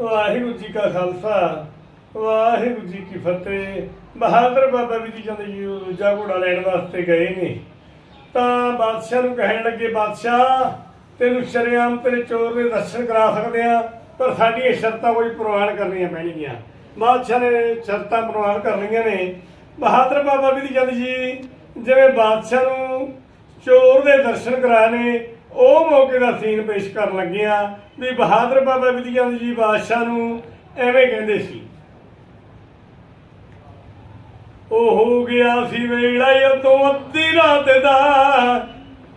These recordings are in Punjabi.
ਵਾਹਿਗੁਰੂ ਜੀ ਕਾ ਖਾਲਸਾ, ਵਾਹਿਗੁਰੂ ਜੀ ਕੀ ਫਤਿਹ। ਬਹਾਦਰ ਬਾਬਾ ਵੀ ਜੀ ਕਹਿੰਦੇ ਜੀ ਦੂਜਾ ਘੋੜਾ ਲੈਣ ਵਾਸਤੇ ਗਏ ਨੇ। ਤਾਂ ਬਾਦਸ਼ਾਹ ਨੂੰ ਕਹਿਣ ਲੱਗੇ, ਬਾਦਸ਼ਾਹ, ਤੈਨੂੰ ਸ਼ਰੇਆਮ ਤੇਰੇ ਚੋਰ ਦੇ ਦਰਸ਼ਨ ਕਰਾ ਸਕਦੇ ਆ, ਪਰ ਸਾਡੀਆਂ ਸ਼ਰਤਾਂ ਕੋਈ ਪ੍ਰਵਾਨ ਕਰਨੀਆਂ ਪੈਣਗੀਆਂ। ਬਾਦਸ਼ਾਹ ਨੇ ਸ਼ਰਤਾਂ ਪ੍ਰਵਾਨ ਕਰਨੀਆਂ ਨੇ। ਬਹਾਦਰ ਬਾਬਾ ਵੀ ਜੀ ਕਹਿੰਦੇ ਜੀ, ਜਿਵੇਂ ਬਾਦਸ਼ਾਹ ਨੂੰ ਚੋਰ ਦੇ ਦਰਸ਼ਨ ਕਰਾਣੇ ਉਹ ਮੌਕੇ ਦਾ ਸੀਨ ਪੇਸ਼ ਕਰਨ ਲੱਗਿਆ ਵੀ ਬਹਾਦਰ ਬਾਬਾ ਵਿਧੀਆਂ ਜੀ ਬਾਦਸ਼ਾਹ ਨੂੰ ਐਵੇਂ ਕਹਿੰਦੇ ਸੀ। ਉਹ ਹੋ ਗਿਆ ਸੀ ਵੇਲਾ ਜਦੋਂ ਅੱਧੀ ਰਾਤ ਦਾ,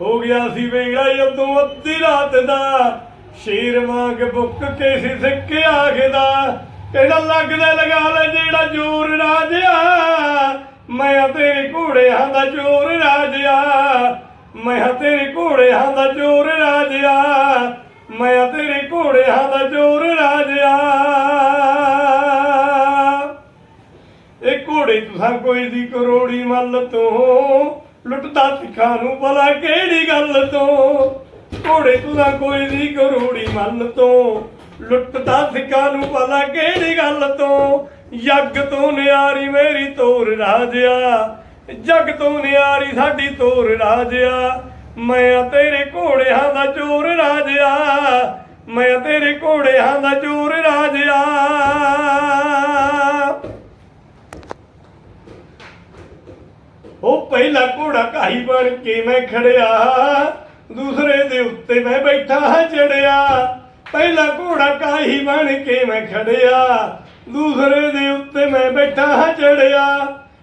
ਹੋ ਗਿਆ ਸੀ ਵੇਲਾ ਜਦੋਂ ਅੱਧੀ ਰਾਤ ਦਾ, ਸ਼ੇਰ ਵਾਂਗ ਬੁੱਕ ਕੇ ਸੀ ਸਿੱਖ ਆਖਦਾ ਕਹਿੰਦਾ ਲੱਗਦਾ ਲਗਾ ਲੈ ਜਿਹੜਾ ਜੋਰ ਰਾਜਿਆ, ਮੈਂ ਤੇਰੇ ਘੋੜਿਆਂ ਦਾ ਜੋਰ ਰਾਜਿਆ। ਮੈਂ ਤੇਰੇ ਘੋੜਿਆਂ ਦਾ ਚੋਰ ਰਾਜਿਆ। ਮੈਂ ਤੇਰੇ ਘੋੜਿਆਂ ਦਾ ਚੋਰ ਰਾਜਿਆ। ਇਹ ਘੋੜੇ ਤੁਸਾਂ ਕੋਈ ਦੀ ਕਰੋੜੀ ਮੱਲ ਤੋਂ। ਲੁੱਟਦਾ ਸਿੱਖਾਂ ਨੂੰ ਭਲਾ ਕਿਹੜੀ ਗੱਲ ਤੋਂ? ਘੋੜੇ ਤੁਸਾਂ ਕੋਈ ਦੀ ਕਰੋੜੀ ਮੱਲ ਤੋਂ। ਲੁੱਟਦਾ ਸਿੱਖਾਂ ਨੂੰ ਭਲਾ ਕਿਹੜੀ ਗੱਲ ਤੋਂ? ਯੱਗ ਤੋਂ ਨਿਆਰੀ ਮੇਰੀ ਤੋਰ ਰਾਜਿਆ। ਜਗ ਤੋਂ ਨਿਆਰੀ, ਸਾਡੀ ਤੋਰ ਰਾਜਿਆ। ਮੈਂ ਤੇਰੇ ਘੋੜਿਆਂ ਦਾ ਚੋਰ ਰਾਜਿਆ। ਮੈਂ ਤੇਰੇ ਘੋੜਿਆਂ ਦਾ ਚੋਰ ਰਾਜਿਆ। ਉਹ ਪਹਿਲਾ ਘੋੜਾ ਕਾਹੀ ਬਣ ਕੇ ਮੈਂ ਖੜਿਆ। ਦੂਸਰੇ ਦੇ ਉੱਤੇ ਮੈਂ ਬੈਠਾ ਹਾਂ ਚੜਿਆ। ਪਹਿਲਾ ਘੋੜਾ ਕਾਹੀ ਬਣ ਕੇ ਮੈਂ ਖੜਿਆ। ਦੂਸਰੇ ਦੇ ਉੱਤੇ ਮੈਂ ਬੈਠਾ ਹਾਂ ਚੜਿਆ।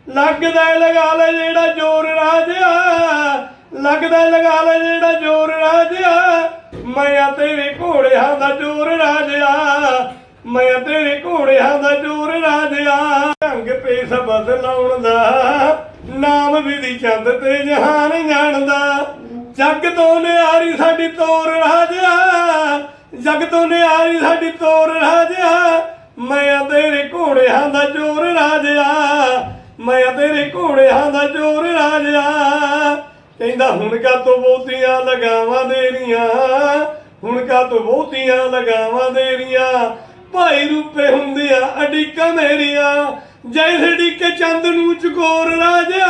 ਲੱਗਦਾ ਏ ਲਗਾ ਲੈ ਜਿਹੜਾ ਜੋਰ ਰਾਜਿਆ ਲੱਗਦਾ ਏ ਲਗਾ ਲੈ ਜਿਹੜਾ ਜੋਰ ਰਾਜਿਆ ਮੈਂ ਤੇਰੇ ਘੋੜਿਆਂ ਦਾ ਜੋਰ ਰਾਜਿਆ ਮੈਂ ਤੇਰੇ ਘੋੜਿਆਂ ਦਾ ਜੋਰ ਰਾਜਿਆ ਢੰਗ ਪੇਸ ਬਦਲਾਉਣ ਦਾ, ਨਾਮ ਵਿਧੀ ਚੰਦ ਤੇ ਜਹਾਨ ਜਾਣਦਾ ਜੱਗ ਤੋਂ ਨਿਆਰੀ ਸਾਡੀ ਤੋਰ ਰਾਜਾ ਜੱਗ ਤੋਂ ਨਿਆਰੀ ਸਾਡੀ ਤੋਰ ਰਾਜਾ ਮੈਂ ਤੇਰੇ ਘੋੜਿਆਂ ਦਾ ਜੋਰ ਮੈਂ ਤੇਰੇ ਘੋੜਿਆਂ ਦਾ ਚੋਰ ਰਾਜਾ। ਕਹਿੰਦਾ, ਹੁਣ ਕਾ ਤੋਂ ਬਹੁਤੀਆਂ ਲਗਾਵਾਂ ਦੇਰੀਆਂ ਹੁਣ ਕਾ ਤੋਂ ਬਹੁਤੀਆਂ ਲਗਾਵਾਂ ਦੇਰੀਆਂ ਭਾਈ ਰੂਪੇ ਹੁੰਦੀਆਂ ਅਡੀਕਾਂ ਮੇਰੀਆਂ। ਜੈਸੇ ਡੀਕੇ ਚੰਦ ਨੂੰ ਚਕੋਰ ਰਾਜਾ।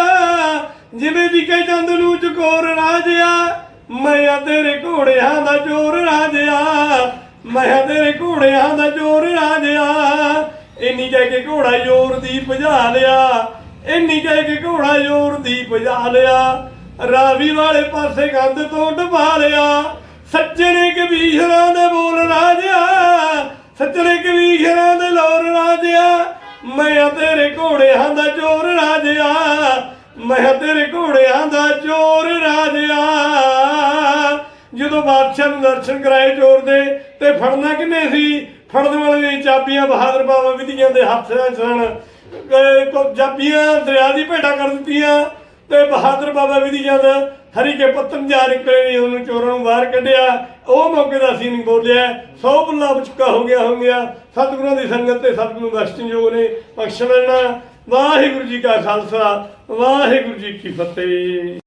ਜਿਵੇਂ ਡੀਕੇ ਚੰਦ ਨੂੰ ਚਕੋਰ ਰਾਜਿਆ ਮੈਂ ਤੇਰੇ ਘੋੜਿਆਂ ਦਾ ਚੋਰ ਰਾਜਿਆ ਮੈਂ ਤੇਰੇ ਘੋੜਿਆਂ ਦਾ ਚੋਰ ਰਾਜਿਆ ਇੰਨੀ ਕਹਿ ਕੇ ਘੋੜਾ ਜ਼ੋਰ ਦੀ ਭਜਾ ਲਿਆ। ਇੰਨੀ ਕਹਿ ਕੇ ਘੋੜਾ ਜ਼ੋਰ ਦੀ ਭਜਾ ਲਿਆ। ਰਾਵੀ ਵਾਲੇ ਪਾਸੇ ਗੰਦ ਤੋਂ ਡਬਾ ਲਿਆ। ਸੱਜਣੇ ਕਬੀਸ਼ਰਾਂ ਦੇ ਬੋਲ ਰਾਜਿਆ, ਸੱਜਣੇ ਕਬੀਸ਼ਰਾਂ ਦੇ ਲੋਰ ਰਾਜਿਆ। ਮੈਂ ਤੇਰੇ ਘੋੜਿਆਂ ਦਾ ਚੋਰ ਰਾਜਿਆ ਮੈਂ ਤੇਰੇ ਘੋੜਿਆਂ ਦਾ ਚੋਰ ਰਾਜਾ ਜਦੋਂ ਬਾਦਸ਼ਾਹ ਨੂੰ ਦਰਸ਼ਨ ਕਰਾਏ ਚੋਰ ਦੇ, ਤੇ ਫੜਨਾ ਕਿੰਨੇ ਸੀ? ਫੜਨ ਵਾਲੇ ਚਾਬੀਆਂ ਬਹਾਦਰ ਬਾਬਾ ਵਿਧੀਆਂ ਦੇ ਹੱਥਾਂ ਵਿੱਚ ਸਨ। ਕੋ ਚਾਬੀਆਂ ਦਰਿਆ ਦੀ ਭੇਟਾ ਕਰ ਦਿੱਤੀਆਂ ਤੇ ਬਹਾਦਰ ਬਾਬਾ ਵਿਧੀਆਂ ਜਦ ਹਰੀ ਕੇ ਪੱਤਨ ਜਾ ਨਿਕਲੇ ਨੇ, ਉਹਨੂੰ ਚੋਰਾਂ ਨੂੰ ਬਾਹਰ ਕੱਢਿਆ। ਉਹ ਮੌਕੇ ਦਾ ਸੀ ਨਹੀਂ ਬੋਲਿਆ। ਸੌ ਬੱਲਾ ਬਚਕਾ ਹੋ ਗਿਆ ਹੋ ਗਿਆ। ਸਤਿਗੁਰਾਂ ਦੀ ਸੰਗਤ ਤੇ ਸਤਿਗੁਰੂ ਬਖਸ਼ਣਯੋਗ ਨੇ ਬਖਸ਼ਣਾ ਵਾਹਿਗੁਰੂ ਜੀ ਕਾ ਖਾਲਸਾ, ਵਾਹਿਗੁਰੂ ਜੀ ਕੀ ਫਤਿਹ।